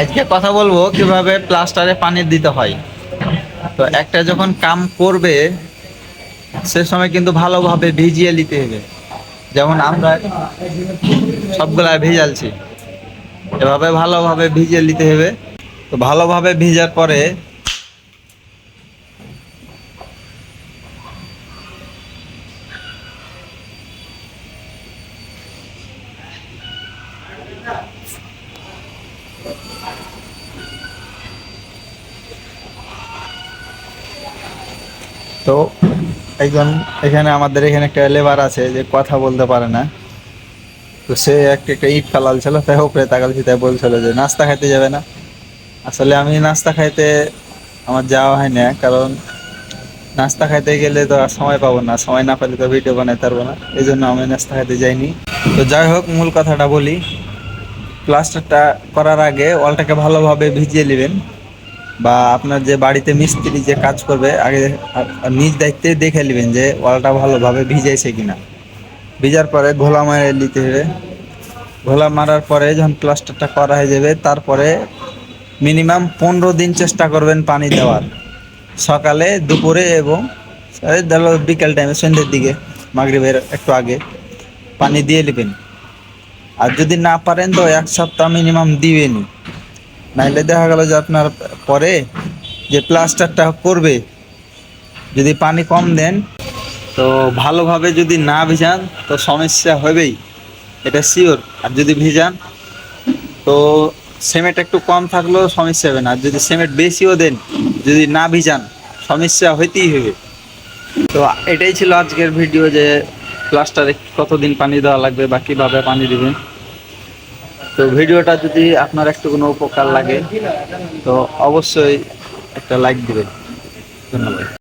আজকে কথা বলব কীভাবে প্লাস্টারে পানি দিতে হয়। তো একটা যখন কাম করবে, সে সময় কিন্তু ভালোভাবে ভিজিয়ে নিতে হবে। যেমন আমরা সবগুলা ভিজালছি। এভাবে ভালোভাবে ভিজিয়ে নিতে হবে। তো ভালোভাবে ভিজার পরে তো একজন, এখানে আমাদের এখানে একটা লেবার আছে যে কথা বলতে পারে না। তো সে একটা একটা ইট ফালাল ছিল, তাই উপরে তাকালছি তাই বলছিল যে নাস্তা খাইতে যাবে না। আসলে আমি নাস্তা খাইতে আমার যাওয়া হয় না, কারণ নাস্তা খাইতে গেলে তো আর সময় পাবো না, সময় না পেলে তো ভিডিও বানাইতে পারব না, এই জন্য আমি নাস্তা খাইতে যাইনি। তো যাই হোক, মূল কথাটা বলি। প্লাস্টারটা করার আগে ওয়ালটাকে ভালোভাবে ভিজিয়ে নেবেন। বা আপনার যে বাড়িতে মিস্ত্রি যে কাজ করবে, আগে নিজ দায়িত্বে দেখে নেবেন যে ওয়ালটা ভালোভাবে ভিজাইছে কিনা। ভিজার পরে ঘোলা মারে নিতে হবে। ঘোলা মারার পরে যখন প্লাস্টারটা করা হয়ে যাবে, তারপরে মিনিমাম পনেরো দিন চেষ্টা করবেন পানি দেওয়ার। সকালে, দুপুরে এবং বিকেল টাইমে সন্ধ্যের দিকে, মাগরিবের একটু আগে পানি দিয়ে নেবেন। আর যদি না পারেন তো এক সপ্তাহ মিনিমাম দিবেনই। নাইলে দেখা গেল যে আপনার পরে যে প্লাস্টারটা করবে যদি পানি কম দেন, তো ভালোভাবে যদি না ভিজান, তো সমস্যা হবেই, এটা শিওর আর যদি ভিজান, তো সিমেন্ট একটু কম থাকলেও সমস্যা হবে না। আর যদি সিমেন্ট বেশিও দেন, যদি না ভিজান, সমস্যা হইতেই হবে। তো এটাই ছিল আজকের ভিডিও যে প্লাস্টারে কতদিন পানি দেওয়া লাগবে বা কীভাবে পানি দিবেন। তো ভিডিওটা যদি আপনার একটু কোনো উপকার লাগে তো অবশ্যই একটা লাইক দেবেন। ধন্যবাদ।